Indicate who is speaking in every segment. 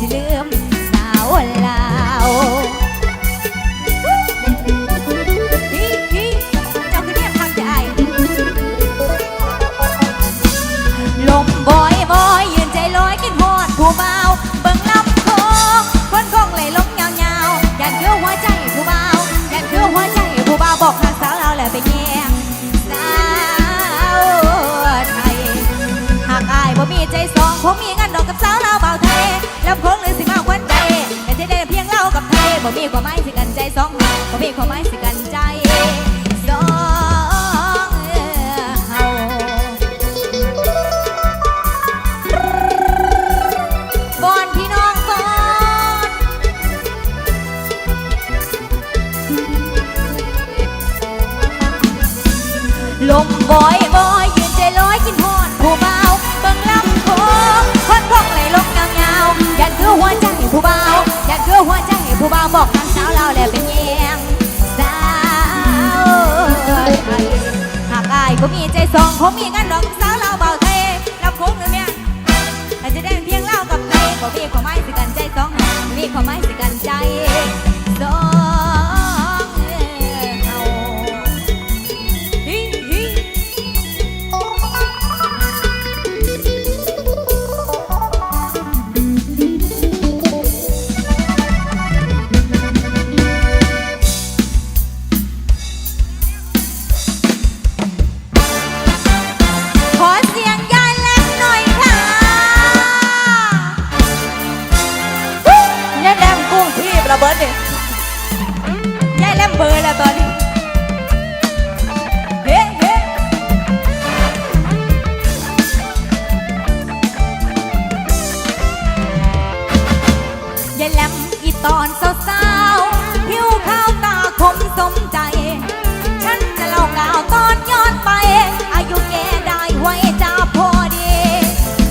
Speaker 1: dile บ่มีความหมายสิกันใจสองบ่มีความหมายสิกันใจสองเอ่อเฮาบอนพี่น้องก่อนลมบอยบอย ใจสองคงมีงานดอกสาวเราเบาเทยลำโพงหรือเมียอาจจะได้เพียงเล่ากับใจบ่มีความหมายสิกันใจสองมีความหมายสิกันใจ เบอร์แล้วตอนนี้เฮ้เฮ้ยายแลมอีตอนสาวๆผิวขาวตาคมสมใจ ฉันจะเล่ากล่าวตอนย้อนไป อายุแกได้ไว้จะพอดี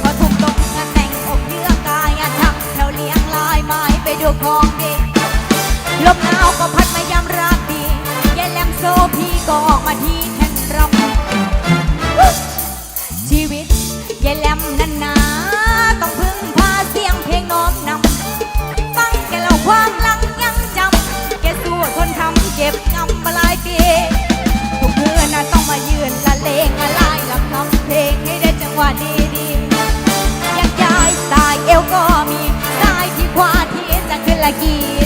Speaker 1: พอถูกตรงงานแต่งอกเยื่อกายทักแถวเลี้ยงลายไม้ไปดูของ มาที่แทนรำชีวิตยายแหลมนั้นนาต้องพึ่งพาเสียงเพลงน้อมนำฟังแกเล่าความหลังยังจำแกสู้ทนทำเก็บงำมาหลายปีทุกคืนน่ะต้องมายืนละเลงอะไรลำนำเพลงให้ได้จังหวะดีๆอยากย้ายสายเอวก็มีสายที่ขวาที่จะขึ้นละกี่